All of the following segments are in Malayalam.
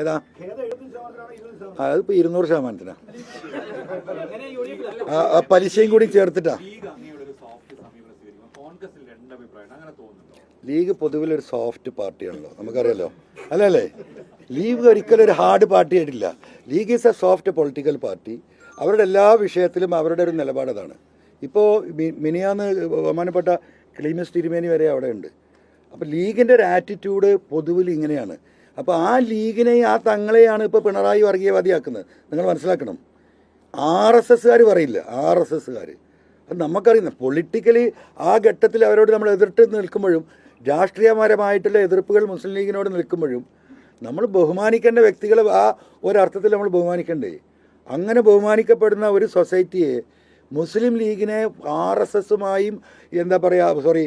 ഏതാ? അതിപ്പോ ഇരുന്നൂറ് ശതമാനത്തിനാ. പലിശയും കൂടി ചേർത്തിട്ടാ. ലീഗ് പൊതുവിൽ ഒരു സോഫ്റ്റ് പാർട്ടിയാണല്ലോ. നമുക്കറിയാലോ. അല്ലല്ലേ ലീഗ് ഒരിക്കലും ഒരു ഹാർഡ് പാർട്ടി ആയിട്ടില്ല. League is a soft political party അവരുടെ എല്ലാ വിഷയത്തിലും അവരുടെ ഒരു നിലപാട് അതാണ്. ഇപ്പോൾ മിനിയാന്ന് ബഹുമാനപ്പെട്ട ക്ലീമിസ് തിരുമേനി വരെ അവിടെ ഉണ്ട്. അപ്പോൾ ലീഗിന്റെ ഒരു ആറ്റിറ്റ്യൂഡ് പൊതുവിൽ ഇങ്ങനെയാണ്. അപ്പോൾ ആ ലീഗിനെ ആ തങ്ങളെയാണ് ഇപ്പോൾ പിണറായി വർഗീയവാദിയാക്കുന്നത്. നിങ്ങൾ മനസ്സിലാക്കണം. ആർ എസ് എസ്സുകാർ പറയില്ല. ആർ എസ് എസ്സുകാർ അത് നമുക്കറിയുന്ന പൊളിറ്റിക്കലി ആ ഘട്ടത്തിൽ അവരോട് നമ്മൾ എതിർത്ത് നിൽക്കുമ്പോഴും രാഷ്ട്രീയപരമായിട്ടുള്ള എതിർപ്പുകൾ മുസ്ലിം ലീഗിനോട് നിൽക്കുമ്പോഴും നമ്മൾ ബഹുമാനിക്കേണ്ട വ്യക്തികളെ ആ ഒരർത്ഥത്തിൽ നമ്മൾ ബഹുമാനിക്കണ്ടേ. അങ്ങനെ ബഹുമാനിക്കപ്പെടുന്ന ഒരു സൊസൈറ്റിയെ മുസ്ലിം ലീഗിനെ ആർ എസ് എസുമായും എന്താ പറയുക സോറി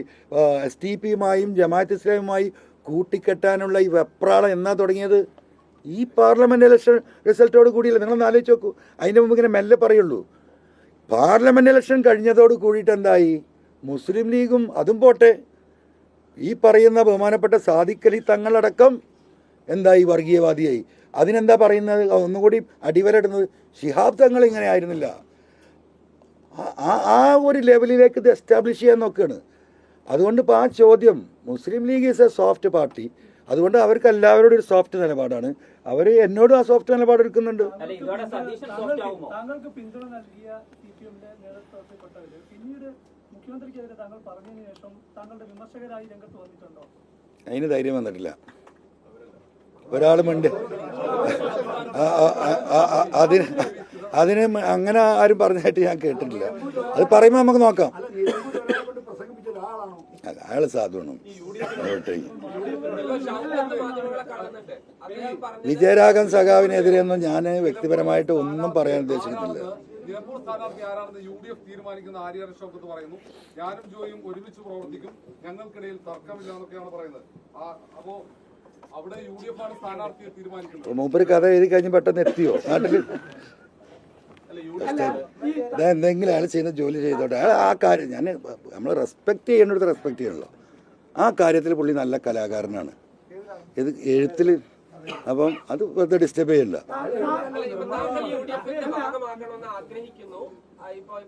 എസ് ടി പിയുമായും ജമാഅത്ത് ഇസ്ലാമുമായി കൂട്ടിക്കെട്ടാനുള്ള ഈ വെപ്രാളം എന്നാ തുടങ്ങിയത്? ഈ പാർലമെന്റ് ഇലക്ഷൻ റിസൾട്ടോട് കൂടിയല്ല? നിങ്ങളൊന്ന് ആലോചിച്ച് നോക്കൂ. അതിന്റെ മുമ്പ് ഇങ്ങനെ മെല്ലെ പറയുള്ളൂ. പാർലമെന്റ് ഇലക്ഷൻ കഴിഞ്ഞതോട് കൂടിയിട്ട് എന്തായി? മുസ്ലിം ലീഗും അതും പോട്ടെ. ഈ പറയുന്ന ബഹുമാനപ്പെട്ട സാദിഖലി തങ്ങളടക്കം എന്തായി? വർഗീയവാദിയായി. അതിനെന്താ പറയുന്നത്? ഒന്നുകൂടി അടിവരടുന്നത് ഷിഹാബ് തങ്ങൾ ഇങ്ങനെ ആയിരുന്നില്ല. ആ- ആ ആ ഒരു ലെവലിലേക്ക് ഇത് എസ്റ്റാബ്ലിഷ് ചെയ്യാൻ നോക്കുകയാണ്. അതുകൊണ്ട് ഇപ്പോൾ ആ ചോദ്യം Muslim league is a soft party അതുകൊണ്ട് അവർക്ക് എല്ലാവരോടും ഒരു സോഫ്റ്റ് നിലപാടാണ്. അവർ എന്നോടും ആ സോഫ്റ്റ് നിലപാട് എടുക്കുന്നുണ്ട്. അല്ല ഇതോടെ സതീശൻ സോഫ്റ്റ് ആവുമോ? താങ്കൾക്ക് പിന്തുണ നൽകിയ സി പി എമ്മിന്റെ നേതൃത്വത്തിൽപ്പെട്ടവര് പിന്നീട് മുഖ്യമന്ത്രിക്കെതിരെ താങ്കൾ പറഞ്ഞതിന് ശേഷം താങ്കളുടെ വിമർശകരായി രംഗത്ത് വന്നിട്ടുണ്ടോ? അതിന് ധൈര്യം വന്നിട്ടില്ല. ഒരാൾ ആ, അതിന് അതിന് അങ്ങനെ ആരും പറഞ്ഞായിട്ട് ഞാൻ കേട്ടിട്ടില്ല. അത് പറയുമ്പോൾ നമുക്ക് നോക്കാം അല്ല നിലമ്പൂർ ഒരാളെ കൊണ്ട് പ്രസംഗിപ്പിച്ച ഒരാളാണോ അല്ല അയാൾ സാധുവാണ്. വോട്ട് വിജയരാഘവൻ സഖാവിനെതിരെയൊന്നും ഞാൻ വ്യക്തിപരമായിട്ട് ഒന്നും പറയാൻ ഉദ്ദേശിക്കുന്നില്ല. നിലമ്പൂർ സ്ഥാനാർത്ഥി ആരാണെന്ന് യു ഡി എഫ് തീരുമാനിക്കുന്ന ആര്യ ഷൗക്കത്ത് പറയുന്നു. ഞാനും ജോയും ഒരുമിച്ച് പ്രവർത്തിക്കും. ഞങ്ങൾക്കിടയിൽ തർക്കമില്ല എന്നൊക്കെയാണ് പറയുന്നത്. അപ്പോ അവിടെ യു ഡി എഫ് ആണ് സ്ഥാനാർത്ഥിയെ തീരുമാനിക്കുന്നത്. മൂപ്പര് കഥ എഴുതി കഴിഞ്ഞ് പെട്ടെന്ന് എത്തിയോ? നാട്ടിൽ എന്തെങ്കിലും അയാൾ ചെയ്യുന്ന ജോലി ചെയ്തോട്ടെ. അയാൾ ആ കാര്യം ഞാൻ നമ്മൾ റെസ്പെക്ട് ചെയ്യേണ്ടടുത്ത് റെസ്പെക്ട് ചെയ്യണല്ലോ. ആ കാര്യത്തിൽ പുള്ളി നല്ല കലാകാരനാണ്. ഇത് എഴുത്തിൽ അപ്പം അത് വെറുതെ ഡിസ്റ്റർബ് ചെയ്യില്ല.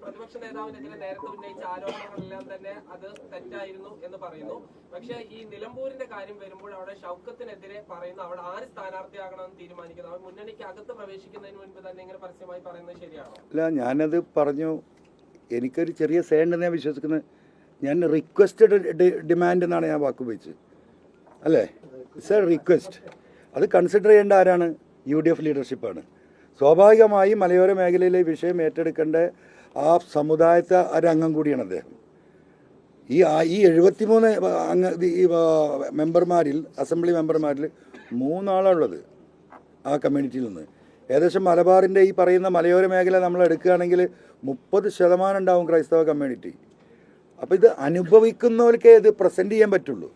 പ്രതിപക്ഷ നേതാവിനെതിരെ നേരത്തെ ഉന്നയിച്ച ആരോപണങ്ങളെല്ലാം തന്നെ അത് തെറ്റായിരുന്നു എന്ന് പറയുന്നു. പക്ഷേ ഈ നിലമ്പൂരിന്റെ കാര്യം വരുമ്പോൾ അവിടെ ഷൗക്കത്തിനെതിരെ പറയുന്നു. അവിടെ ആര് സ്ഥാനാർത്ഥിയാകണമെന്ന് തീരുമാനിക്കുന്നു. അവർ മുന്നണിക്ക് അകത്ത് പ്രവേശിക്കുന്നതിന് മുൻപ് തന്നെ ഇങ്ങനെ പരസ്യമായി പറയുന്നത് ശരിയാണോ? അല്ല ഞാനത് പറഞ്ഞു. എനിക്കൊരു ചെറിയ സേ ഉണ്ടെന്ന് ഞാൻ വിശ്വസിക്കുന്നത് ഞാൻ റിക്വസ്റ്റഡ് ഡിമാൻഡ് എന്നാണ് ഞാൻ വാക്കുപയോഗിച്ചത്. അല്ലേ? ഇറ്റ്സ് എ റിക്വസ്റ്റ് അത് കൺസിഡർ ചെയ്യേണ്ട ആരാണ്? യു ഡി എഫ് ലീഡർഷിപ്പാണ് സ്വാഭാവികമായി മലയോര മേഖലയിലെ വിഷയം ഏറ്റെടുക്കേണ്ട ആ സമുദായത്തെ ഒരു അംഗം കൂടിയാണ് അദ്ദേഹം. ഈ ഈ എഴുപത്തിമൂന്ന് അംഗ ഈ മെമ്പർമാരിൽ അസംബ്ലി മെമ്പർമാരിൽ മൂന്നാളുള്ളത് ആ കമ്മ്യൂണിറ്റിയിൽ നിന്ന്. ഏകദേശം മലബാറിന്റെ ഈ പറയുന്ന മലയോര മേഖല നമ്മൾ എടുക്കുകയാണെങ്കിൽ മുപ്പത് ശതമാനം ഉണ്ടാവും ക്രൈസ്തവ കമ്മ്യൂണിറ്റി അപ്പോൾ ഇത് അനുഭവിക്കുന്നവർക്കേ ഇത് പ്രസന്റ് ചെയ്യാൻ പറ്റുള്ളൂ.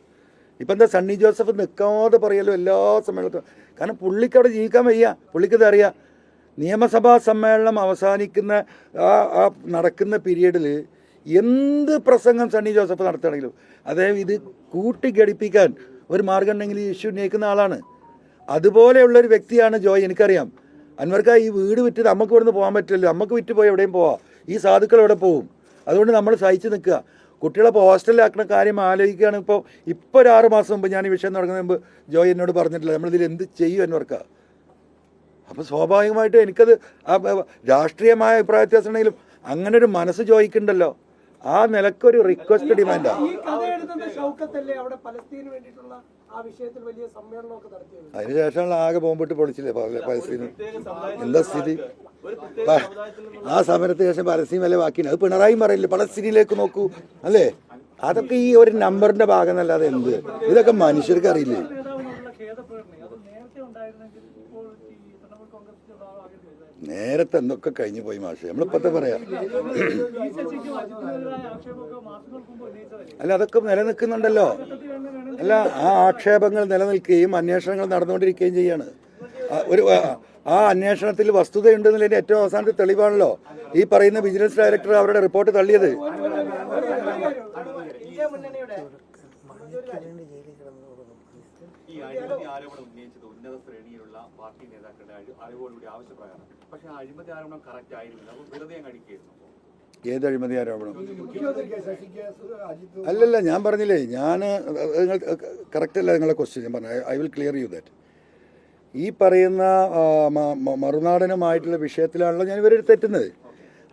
ഇപ്പം എന്താ സണ്ണി ജോസഫ് നിൽക്കാതെ പറയല്ലോ എല്ലാ സമ്മേളനത്തിലും. കാരണം പുള്ളിക്ക് അവിടെ ജീവിക്കാൻ വയ്യ. പുള്ളിക്കത് അറിയാം? നിയമസഭാ സമ്മേളനം അവസാനിക്കുന്ന ആ ആ നടക്കുന്ന പീരീഡിൽ എന്ത് പ്രസംഗം സണ്ണി ജോസഫ് നടത്തുകയാണെങ്കിലും അദ്ദേഹം ഇത് കൂട്ടിഘടിപ്പിക്കാൻ ഒരു മാർഗം ഉണ്ടെങ്കിൽ ഈ ഇഷ്യൂ ഉന്നയിക്കുന്ന ആളാണ്. അതുപോലെയുള്ള ഒരു വ്യക്തിയാണ് ജോയ് എനിക്കറിയാം. അന്വർക്ക ഈ വീട് വിറ്റ് നമുക്ക് ഇവിടുന്ന് പോകാൻ പറ്റില്ലല്ലോ. നമുക്ക് വിറ്റ് പോയി എവിടെയും പോവാം. ഈ സാധുക്കൾ എവിടെ പോവും അതുകൊണ്ട് നമ്മൾ സഹിച്ചു നിൽക്കുക. കുട്ടികളെ ഇപ്പോൾ ഹോസ്റ്റലിലാക്കുന്ന കാര്യം ആലോചിക്കുകയാണ്. ഇപ്പോൾ ഇപ്പോൾ ഒരു ആറ് മാസം മുമ്പ് ഞാൻ ഈ വിഷയം തുടങ്ങുന്നതിന് മുമ്പ് ജോയ് എന്നോട് പറഞ്ഞിട്ടില്ല. നമ്മളിതിൽ എന്ത് ചെയ്യും അൻവർക്ക അപ്പോൾ സ്വാഭാവികമായിട്ടും എനിക്കത് രാഷ്ട്രീയമായ അഭിപ്രായ വ്യത്യാസം അങ്ങനെ ഒരു മനസ്സ് ചോദിക്കണ്ടല്ലോ ആ നിലക്കൊരു റിക്വസ്റ്റ് ഡിമാൻഡാ അതിനുശേഷമുള്ള ആകെ ബോംബിട്ട് പൊളിച്ചില്ലേ പരസ്യം പലസ്തീന്? എന്താ സ്ഥിതി? ആ സമരത്തിന് ശേഷം പലസ്തീൻ വല്ല ബാക്കിയാണ് അത് പിണറായി പറയില്ല? പലസ്തീനിലേക്ക് നോക്കൂ. അല്ലേ? അതൊക്കെ ഈ ഒരു നമ്പറിന്റെ ഭാഗം എന്നല്ലാതെ എന്ത്? ഇതൊക്കെ മനുഷ്യർക്ക് അറിയില്ലേ നേതാവിനോടുള്ള ഖേദപ്രകടനം അത് നേരത്തെ ഉണ്ടായിരുന്നെങ്കിൽ ഇപ്പോൾ ഈ തൃണമൂൽ കോൺഗ്രസിന്റെ ഭാഗമാകില്ലായിരുന്നു നേരത്തെ എന്തൊക്കെ കഴിഞ്ഞു പോയി മാഷെ? നമ്മളിപ്പത്തെ പറയാം. അല്ല അതൊക്കെ നിലനിൽക്കുന്നുണ്ടല്ലോ. അല്ല ആ ആക്ഷേപങ്ങൾ നിലനിൽക്കുകയും അന്വേഷണങ്ങൾ നടന്നുകൊണ്ടിരിക്കുകയും ചെയ്യാണ്. ആ, ഒരു ആ, ആ അന്വേഷണത്തിൽ വസ്തുതയുണ്ടെന്നുള്ളതിന്റെ ഏറ്റവും അവസാനത്തെ തെളിവാണല്ലോ. ഈ പറയുന്ന വിജിലൻസ് ഡയറക്ടർ അവരുടെ റിപ്പോർട്ട് തള്ളിയത്. ഈ അഴിമതി ആരോപണം ഉന്നയിച്ചത് ഉന്നത ശ്രേണിയിലുള്ള പാർട്ടി നേതാക്കളുടെ അറിവോടുകൂടി ആവശ്യപ്രകാരം. പക്ഷെ ആ അഴിമതി ആരോപണം കറക്റ്റ് ആയിരുന്നില്ല. അപ്പോൾ വെറുതെ അങ്ങ് അടിക്കുകയായിരുന്നു ഏത് അഴിമതി ആരോപണം? അല്ലല്ല ഞാൻ പറഞ്ഞില്ലേ ഞാൻ നിങ്ങൾ കറക്റ്റ് അല്ല നിങ്ങളെ ക്വസ്റ്റ്യൻ ഞാൻ പറഞ്ഞു I will clear you that ഈ പറയുന്ന മറുനാടനുമായിട്ടുള്ള വിഷയത്തിലാണല്ലോ ഞാൻ ഇവരെ തെറ്റുന്നത്.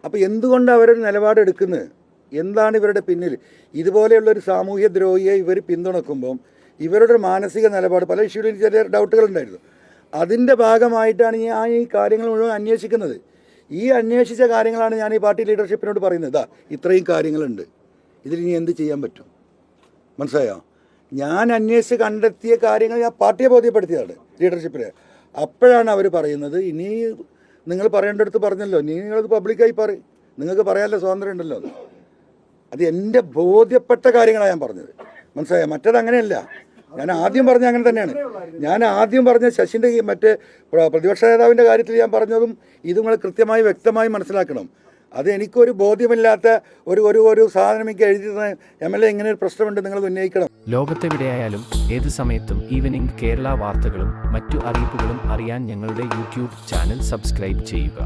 അപ്പോൾ എന്തുകൊണ്ട് അവരൊരു നിലപാടെടുക്കുന്നത് എന്താണ് ഇവരുടെ പിന്നിൽ? ഇതുപോലെയുള്ള ഒരു സാമൂഹ്യ ദ്രോഹിയെ ഇവർ പിന്തുണക്കുമ്പം ഇവരുടെ മാനസിക നിലപാട് പല ഇഷ്യൂവിലും ചെറിയ ഡൗട്ടുകളുണ്ടായിരുന്നു. അതിന്റെ ഭാഗമായിട്ടാണ് ഞാൻ ഈ കാര്യങ്ങൾ മുഴുവൻ അന്വേഷിക്കുന്നത്. ഈ അന്വേഷിച്ച കാര്യങ്ങളാണ് ഞാൻ ഈ പാർട്ടി ലീഡർഷിപ്പിനോട് പറയുന്നത്. ഇതാ ഇത്രയും കാര്യങ്ങളുണ്ട്. ഇതിൽ ഇനി എന്ത് ചെയ്യാൻ പറ്റും? മനസ്സിലായോ? ഞാൻ അന്വേഷിച്ച് കണ്ടെത്തിയ കാര്യങ്ങൾ ഞാൻ പാർട്ടിയെ ബോധ്യപ്പെടുത്തിയതാണ് ലീഡർഷിപ്പിനെ. അപ്പോഴാണ് അവർ പറയുന്നത് ഇനി നിങ്ങൾ പറയേണ്ടടുത്ത് പറഞ്ഞല്ലോ ഇനി നിങ്ങളത് പബ്ലിക്കായി പറ നിങ്ങൾക്ക് പറയാനുള്ള സ്വാതന്ത്ര്യം ഉണ്ടല്ലോ അത്. എന്റെ ബോധ്യപ്പെട്ട കാര്യങ്ങളാണ് ഞാൻ പറഞ്ഞത്. മനസ്സിലായോ? മറ്റത് അങ്ങനെയല്ല. ഞാൻ ആദ്യം പറഞ്ഞ അങ്ങനെ തന്നെയാണ്. ഞാൻ ആദ്യം പറഞ്ഞ ശശിന്റെ ഈ മറ്റേ പ്രതിപക്ഷ നേതാവിന്റെ കാര്യത്തിൽ ഞാൻ പറഞ്ഞതും ഇത് നിങ്ങൾ കൃത്യമായി വ്യക്തമായി മനസ്സിലാക്കണം. അത് എനിക്കൊരു ബോധ്യമില്ലാത്ത ഒരു ഒരു ഒരു സാധനം എനിക്ക് എഴുതി എം എൽ എ ഇങ്ങനെ ഒരു പ്രശ്നമുണ്ട് നിങ്ങൾ ഉന്നയിക്കണം. ലോകത്തെവിടെയായാലും ഏത് സമയത്തും ഈവനിംഗ് കേരള വാർത്തകളും മറ്റു അറിയിപ്പുകളും അറിയാൻ ഞങ്ങളുടെ യൂട്യൂബ് ചാനൽ സബ്സ്ക്രൈബ് ചെയ്യുക.